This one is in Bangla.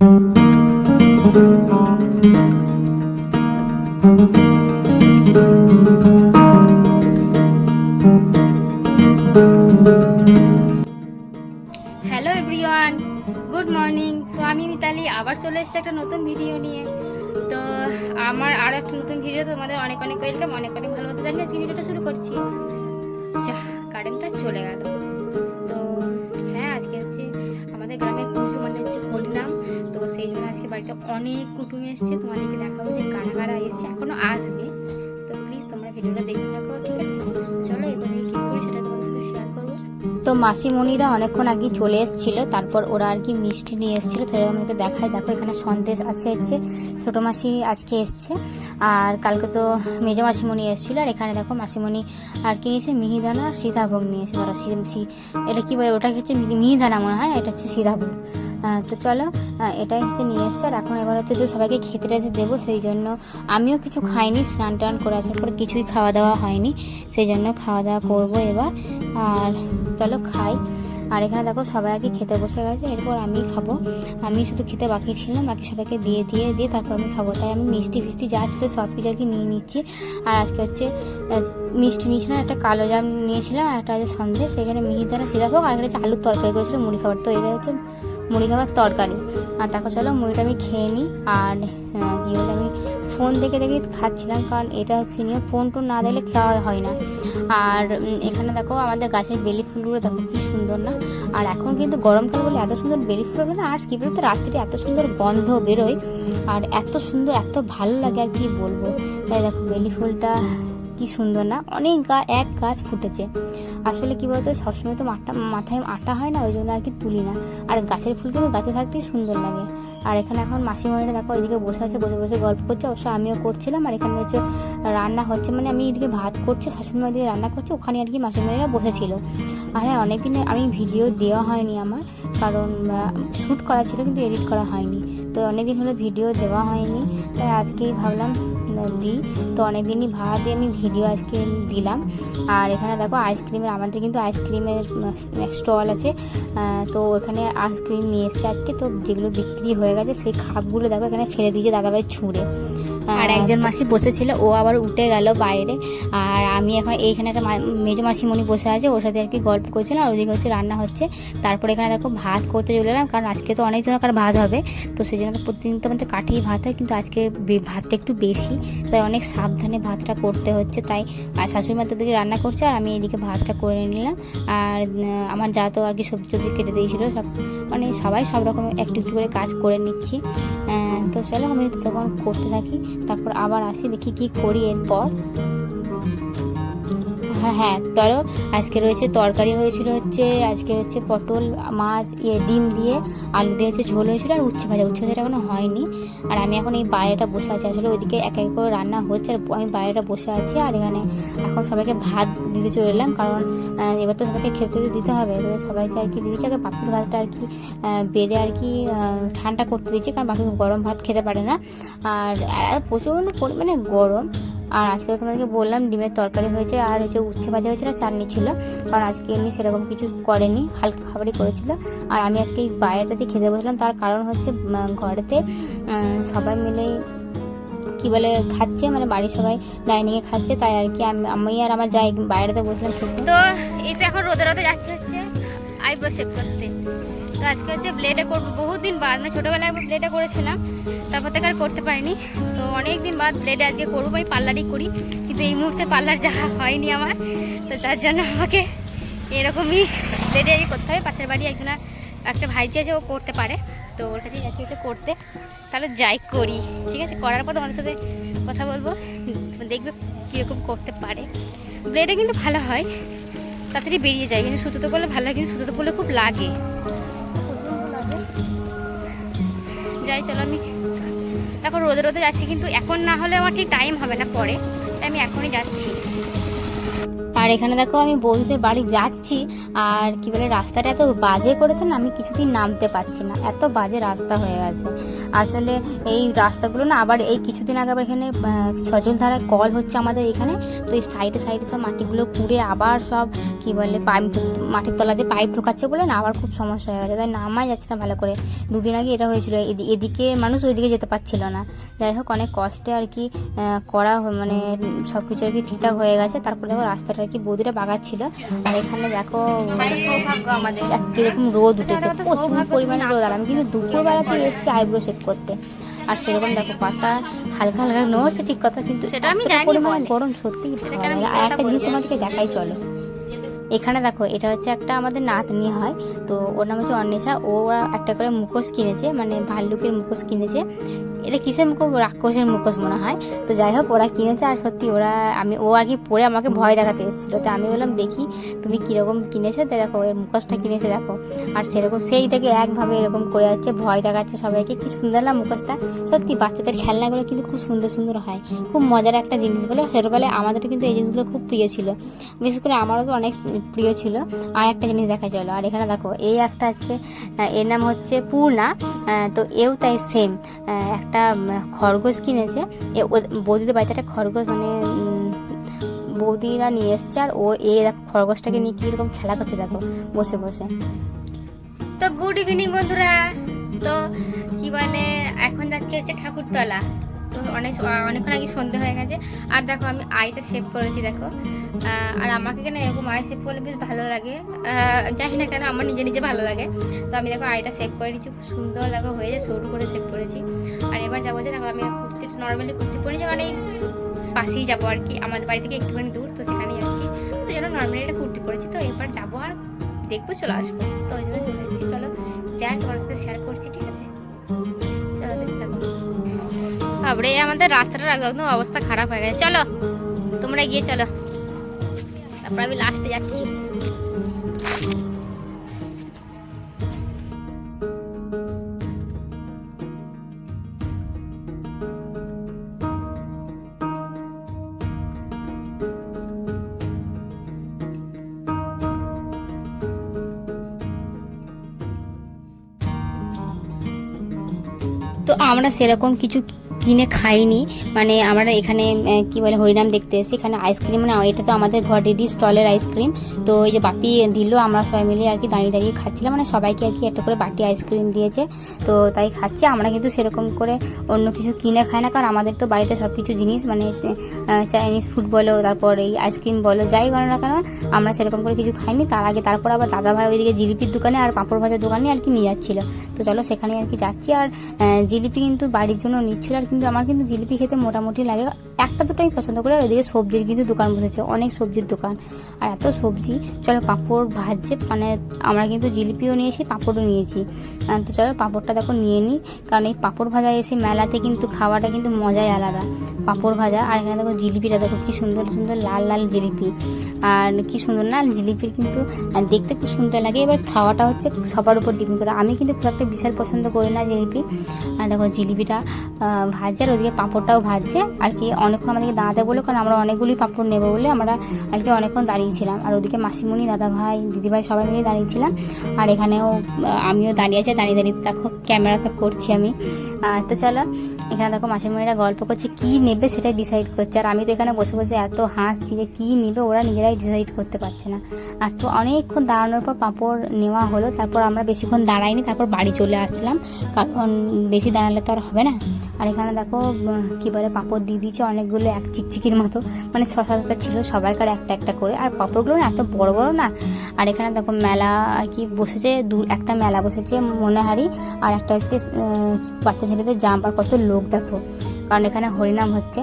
হ্যালো এভরিওয়ান গুড মর্নিং তো আমি মিতালি, আবার চলে এসেছি একটা নতুন ভিডিও নিয়ে। তো আমার আরও একটা নতুন ভিডিও তোমাদের অনেক অনেক ওয়েলকাম অনেক অনেক ভালোবাসা জানিয়ে আজকে ভিডিওটা শুরু করছি। যা কারেন্টটা চলে গেল। বাড়িতে অনেক কুটুম এসছে, তোমাদেরকে দেখাবো যে কারা কারা এসছে, এখনও আসবে। তো প্লিজ তোমরা ভিডিওটা দেখতে তো মাসিমণিরা অনেকক্ষণ আগে চলে এসেছিল, তারপর ওরা আর কি মিষ্টি নিয়ে এসেছিল। তো আমাকে দেখায় দেখো, এখানে সন্দেশ আছে, হচ্ছে ছোটো মাসি আজকে এসছে। আর কালকে তো মেজো মাসিমণি এসেছিল। আর এখানে দেখো, মাসিমণি আর কি নিয়েছে? মিহিদানা আর সীতাভোগ নিয়েছে। সি- এটা কী বলে? ওটা হচ্ছে মিহি- মিহিদানা মনে হয়, এটা হচ্ছে সীতাভোগ। তো চলো এটাই হচ্ছে নিয়ে এসছে। আর এখন এবার হচ্ছে যে সবাইকে খেতে টেতে দেবো, সেই জন্য আমিও কিছু খাইনি, স্নান টান করে আসার পর কিছুই খাওয়া দাওয়া হয়নি। সেই জন্য খাওয়া দাওয়া করব এবার। আর চলো খাই। আর এখানে দেখো সবাই আর কি খেতে বসে গেছে। এরপর আমি খাব। আমি শুধু খেতে বাকি ছিলাম, বাকি সবাইকে দিয়ে দিয়ে দিয়ে তারপর আমি খাব। তাই আমি মিষ্টি, ফিষ্টি যা আছে সব কিছু আর কি নিয়ে নিচ্ছি। আর আজকে হচ্ছে মিষ্টি নিয়েছিলাম, একটা কালো জাম নিয়েছিলাম আর একটা হচ্ছে সন্দেশ। সেখানে মিহিদানা সিরাভোগ আর একটা আলুর তরকারি করেছিল, মুড়ি খাবার। তো এটা হচ্ছে মুড়ি খাবার তরকারি। আর তারপর চলো মুড়িটা আমি খেয়ে নিই। আর কি আমি ফোন দেখে দেখে খাচ্ছিলাম, কারণ এটা হচ্ছে নিয়ে ফোন টোন না দিলে খাওয়া হয় না। আর এখানে দেখো আমাদের গাছের বেলি ফুলগুলো দেখো কি সুন্দর না? আর এখন কিন্তু গরমকাল বলে এত সুন্দর বেলি ফুল হবে না, আর কি বলতো রাত্রি এত সুন্দর গন্ধ বেরোয়, আর এত সুন্দর, এত ভালো লাগে আর কি বলব। তাই দেখো বেলি ফুলটা কি সুন্দর না? অনেক গা, এক গাছ ফুটেছে। আসলে কি বলতো, সবসময় তো মাথায় আটা হয় না, ওই জন্য আর কি তুলি না। আর গাছের ফুল কিন্তু গাছে থাকতেই সুন্দর লাগে। আর এখানে এখন মাসিমণিরা দেখো এদিকে বসে আছে, বসে বসে গল্প করছে। অবশ্য আমিও করছিলাম, আর এখানে হচ্ছে রান্না হচ্ছে। মানে আমি এদিকে ভাত করছে শাশুড়ি মা এদিকে রান্না করছে, ওখানে আর কি মাসিমণিরা বসেছিল। আর হ্যাঁ অনেকদিন আমি ভিডিও দেওয়া হয়নি আমার, কারণ শ্যুট করা ছিল, কিন্তু এডিট করা হয়নি। তো অনেকদিন হলো ভিডিও দেওয়া হয়নি, তাই আজকেই ভাবলাম দিই। তো অনেকদিনই ভাড়া দিয়ে আমি ভিডিও আজকে দিলাম। আর এখানে দেখো আইসক্রিমের, আমাদের কিন্তু আইসক্রিমের স্টল আছে। তো এখানে আইসক্রিম নিয়ে এসছে আজকে। তো যেগুলো বিক্রি হয়ে গেছে, সেই খাপগুলো দেখো এখানে ফেলে দিয়েছে দাদাভাই ছুঁড়ে। আর একজন মাসি বসেছিল ও আবার উঠে গেল বাইরে। আর আমি এখন এইখানে একটা মা- মেজো মাসিমণি বসে আছে ওর সাথে আর কি গল্প করছিলাম আর ওদিকে হচ্ছে রান্না হচ্ছে। তারপরে এখানে দেখো ভাত করতে চলে এলাম কারণ আজকে তো অনেকজন জনকার ভাত হবে তো সেই জন্য তো প্রতিদিন তো আমাদের কাঠেই ভাত হয় কিন্তু আজকে ভাতটা একটু বেশি তাই অনেক সাবধানে ভাতটা করতে হচ্ছে তাই আর শাশুড়ি মা তো ওদিকে রান্না করছে আর আমি এদিকে ভাতটা করে নিলাম। আর আমার যা তো আর কি সবজি টবজি কেটে দিয়েছিল সব মানে সবাই সব রকম একটু একটু করে কাজ করে নিচ্ছি। তো চলো আমি তখন করতে থাকি। তারপর আবার আসি দেখি কি করি এরপর। হ্যাঁ হ্যাঁ ধরো আজকে রয়েছে তরকারি হয়েছিল হচ্ছে, আজকে হচ্ছে পটল, মাছ ইয়ে ডিম দিয়ে আলু দিয়ে হচ্ছে ঝোল হয়েছিল আর উচ্ছে ভাজা। উচ্ছে ভাজাটা এখনও হয়নি। আর আমি এখন এই বাইরেটা বসে আছি। আসলে ওইদিকে এক এক করে রান্না হচ্ছে আর আমি বাইরেটা বসে আছি আর এখানে এখন সবাইকে ভাত দিতে চলে এলাম। কারণ এবার তো সবাইকে খেতে দিতে হবে। সবাইকে আর কি দিয়েছি আগে পাখির ভাতটা আর কি বেড়ে আর কি ঠান্ডা করতে দিচ্ছি। কারণ বাকি গরম ভাত খেতে পারে না। আর প্রচণ্ড পরিমাণে গরম। আর আজকে তোমাদেরকে বললাম, ডিমের তরকারি হয়েছে আর হচ্ছে উচ্ছে ভাজা হয়েছিল চাটনি ছিল। কারণ আজকে এমনি সেরকম কিছু করেনি, হালকা খাবারই করেছিল। আর আমি আজকে বাইরেটাতে খেতে বসলাম, তার কারণ হচ্ছে ঘরেতে সবাই মিলে কি বলে খাচ্ছে মানে বাড়ির সবাই ডাইনিংয়ে খাচ্ছে, তাই আর কি আমি আর আমার যাই বাইরেতে বসলাম তো তো এখন রোদে রোদে যাচ্ছে হচ্ছে আইব্রো শেপ করতে। তো আজকে হচ্ছে ব্লেডে করব। বহুত দিন বাদ মানে ছোটোবেলায় একবার ব্লেডে করেছিলাম, তারপর থেকে আর করতে পারিনি। তো অনেক দিন বাদ ব্লেডে আজকে করব, আমি পার্লারই করি, কিন্তু এই মুহূর্তে পার্লার যাওয়া হয়নি আমার। তো যার জন্য আমাকে এরকমই ব্লেডে করতে হবে। পাশের বাড়ি একজনা একটা ভাইজি আছে, ও করতে পারে। তো ওর কাছে যাচ্ছি হচ্ছে করতে। তাহলে যাই করি, ঠিক আছে? করার পর তোমাদের সাথে কথা বলব। দেখবে কীরকম করতে পারে। ব্লেডে কিন্তু ভালো হয়, তাড়াতাড়ি বেরিয়ে যায়। কিন্তু সুতো তো করলে ভালো হয় কিন্তু সুতো তো করলে খুব লাগে। যাই, চলো আমি দেখো রোদে রোদে যাচ্ছি, কিন্তু এখন না হলে আমার ঠিক টাইম হবে না পরে। তাই আমি এখনই যাচ্ছি। আর এখানে দেখো আমি বলতে বাড়ি যাচ্ছি, আর কি বলে রাস্তাটা এত বাজে করেছে না, আমি কিছুদিন নামতে পারছি না। এত বাজে রাস্তা হয়ে গেছে। আসলে এই রাস্তাগুলো না আবার এই কিছুদিন আগে আবার এখানে সজলধারা কল হচ্ছে আমাদের এখানে। তো এই সাইডে সাইডে সব মাটিগুলো কুড়ে আবার সব কি বলে পাইপ মাটির তলা দিয়ে পাইপ ঢোকাচ্ছে বলে না আবার খুব সমস্যা হয়ে গেছে। তাই নামাই যাচ্ছে না ভালো করে। দুদিন আগে এটা হয়েছিল। এদি- এদিকে মানুষ ওইদিকে যেতে পারছিল না। যাই হোক, অনেক কষ্টে আর কি করা মানে সব কিছু আর কি ঠিকঠাক হয়ে গেছে। তারপরে দেখো রাস্তাটা কি বৌদিরা বাগাচ্ছিল। আর এখানে দেখো সৌভাগ্য কীরকম রোদ উঠেছে প্রচুর পরিমাণে রোদ। আর আমি কিন্তু দুপুরবেলাতে এসেছি আইব্রো শেভ করতে। আর সেরকম দেখো পাতা হালকা হালকা নড়ছে ঠিক কথা কিন্তু সেটা আমি জানি পরিমাণে গরম সত্যি আর একটা জিনিস? তোমাদেরকে দেখাই চলো। এখানে দেখো এটা হচ্ছে একটা আমাদের নাতনি হয় তো ওর নাম হচ্ছে অন্বেষা। ও ওরা একটা করে মুখোশ কিনেছে মানে ভাল্লুকের মুখোশ কিনেছে। এটা কিসের মুখোশ? রাক্ষসের মুখোশ মনে হয়। তো যাই হোক, ওরা কিনেছে আর সত্যি ওরা, আমি, ও আগে পরে আমাকে ভয় দেখাতে এসেছিল। তো আমি বললাম, দেখি, তুমি কীরকম কিনেছো? তো দেখো, এর মুখোশটা কিনেছে, দেখো। আর সেরকম সেই থেকে একভাবে এরকম করে যাচ্ছে ভয় দেখাচ্ছে সবাইকে। কি সুন্দর না মুখোশটা? সত্যি বাচ্চাদের খেলনাগুলো কিন্তু খুব সুন্দর সুন্দর হয়। খুব মজার একটা জিনিস বলে, ছোটোবেলায় আমাদেরও কিন্তু এই জিনিসগুলো খুব প্রিয় ছিল। বিশেষ করে আমারও তো অনেক প্রিয় ছিল। আর একটা জিনিস দেখা চলো আর এখানে দেখো, এই একটা হচ্ছে এর নাম হচ্ছে পূর্ণা। তো এও তাই সেম একটা উম, খরগোশ কিনেছে। এ বৌদিদের বাড়িতে একটা খরগোশ মানে বৌদিরা নিয়ে এসছে আর ও দেখো খরগোশটাকে নিয়ে কীরকম খেলা করছে দেখো বসে বসে। তো গুড ইভিনিং বন্ধুরা। তো কি বলে এখন যাচ্ছে হচ্ছে ঠাকুরতলা। তো অনেক অনেকক্ষণ আগে সন্ধে হয়ে গেছে। আর দেখো, আমি আইটা সেভ করেছি, দেখো। আর আমাকে কেন এরকম আই সেভ করলে বেশ ভালো লাগে? জানি না কেন, আমার নিজে নিজে ভালো লাগে। তো আমি দেখো, আইটা সেভ করে নিচ্ছি, খুব সুন্দর দেখো হয়ে যায় সরু করে সেভ করেছি। আর এবার যাব যে, দেখো, আমি কুর্তি নর্মালি কুর্তি পরেছি কারণ এই পাশেই যাব আর কি। আমাদের বাড়ি থেকে একটুখানি দূর, তো সেখানে যাচ্ছি। তো জন্য নর্মালি একটা কুর্তি পরেছি। তো এবার যাব আর দেখব, চলে আসব। তো ওই জন্য চলে এসেছি। চলো, যাই তোমার সাথে শেয়ার করছি, ঠিক আছে? তারপরে আমাদের রাস্তাটার একদম অবস্থা খারাপ হয়ে গেছে। চলো, তোমরা গিয়ে চলো। তারপর আমি লাস্টে যাচ্ছি। তো আমরা সেরকম কিছু কিনে খাইনি। মানে আমরা এখানে কি বলে, হরিনাম দেখতে এসেছি। এখানে আইসক্রিম না, এটা তো আমাদের ঘরেরই স্টলের আইসক্রিম তো এই যে বাপি দিল, আমরা সবাই মিলে আর কি দাঁড়িয়ে দাঁড়িয়ে খাচ্ছিলাম। মানে সবাইকে আর কি একটা করে বাটি আইসক্রিম দিয়েছে। তো তাই খাচ্ছি। আমরা কিন্তু সেরকম করে অন্য কিছু কিনে খাই না, কারণ আমাদের তো বাড়িতে সব কিছু জিনিস মানে চাইনিজ ফুড বলো, তারপর এই আইসক্রিম বলো, যাই বলো না কেন, আমরা সেরকম করে কিছু খাইনি। তার আগে, তারপর আবার দাদা ভাই ওইদিকে জিলিপির দোকানে আর পাঁপড় ভাজার দোকানে আর কি নিয়ে যাচ্ছিল। তো চলো সেখানে আর কি যাচ্ছি। আর জিলিপি কিন্তু বাড়ির জন্য নিচ্ছিল আর কিন্তু আমার কিন্তু জিলিপি খেতে মোটামুটি লাগে। একটা দুটো আমি পছন্দ করি, আর ওদিকে সবজির কিন্তু দোকান বসেছে, অনেক সবজির দোকান। আর এত সবজি, চলো পাঁপড় ভাজছে মানে আমরা কিন্তু জিলিপিও নিয়েছি, পাঁপড়ও নিয়েছি। তো চলো পাঁপড়টা দেখো নিয়ে নিই, কারণ এই পাঁপড় ভাজা এসে মেলাতে কিন্তু খাওয়াটা কিন্তু মজাই আলাদা। পাঁপড় ভাজা, আর এখানে দেখো জিলিপিটা, দেখো কি সুন্দর সুন্দর লাল লাল জিলিপি। আর কি সুন্দর না, জিলিপির কিন্তু দেখতে খুব সুন্দর লাগে। এবার খাওয়াটা হচ্ছে সবার উপর ডিপেন্ড করে। আমি কিন্তু খুব একটা বিশাল পছন্দ করি না জিলিপি। আর দেখো জিলিপিটা ভাজছে আর ওদিকে পাঁপড়টাও ভাজছে। আর কি অনেকক্ষণ আমাদেরকে দাঁড়াতে বলে কারণ আমরা অনেকগুলি পাঁপড় নেব বলে আমরা আর কি অনেকক্ষণ দাঁড়িয়েছিলাম। আর ওদিকে মাসিমণি দাদা ভাই দিদিভাই সবাই মিলে দাঁড়িয়েছিলাম। আর এখানেও, আমিও দাঁড়িয়ে আছি, দাঁড়িয়ে দাঁড়িয়ে দেখো, ক্যামেরা তো করছি আমি। আর তো চলো এখানে দেখো মাসিমণিরা গল্প করছে, কি নেবে সেটাই ডিসাইড করছে। আর আমি তো এখানে বসে বসে এত হাসছি যে কী নেবে, ওরা নিজেরাই ডিসাইড করতে পারছে না। আর তো অনেকক্ষণ দাঁড়ানোর পর পাঁপড় নেওয়া হলো, তারপর আমরা বেশিক্ষণ দাঁড়াইনি, তারপর বাড়ি চলে আসলাম। কারণ বেশি দাঁড়ালে তো আর হবে না। আর এখানে দেখো কি বলে, পাঁপড় দিয়ে দিয়েছে অনেকগুলো এক চিকচিকির মতো। মানে ছ সাতটা ছিল সবাইকার একটা একটা করে। আর পাঁপড়গুলো না এত বড় বড় না। আর এখানে দেখো মেলা আর কি বসেছে, দু একটা মেলা বসেছে মনেহারি। আর একটা হচ্ছে বাচ্চা ছেলেদের জাম্প আর কত লোক দেখো। কারণ এখানে হরিনাম হচ্ছে।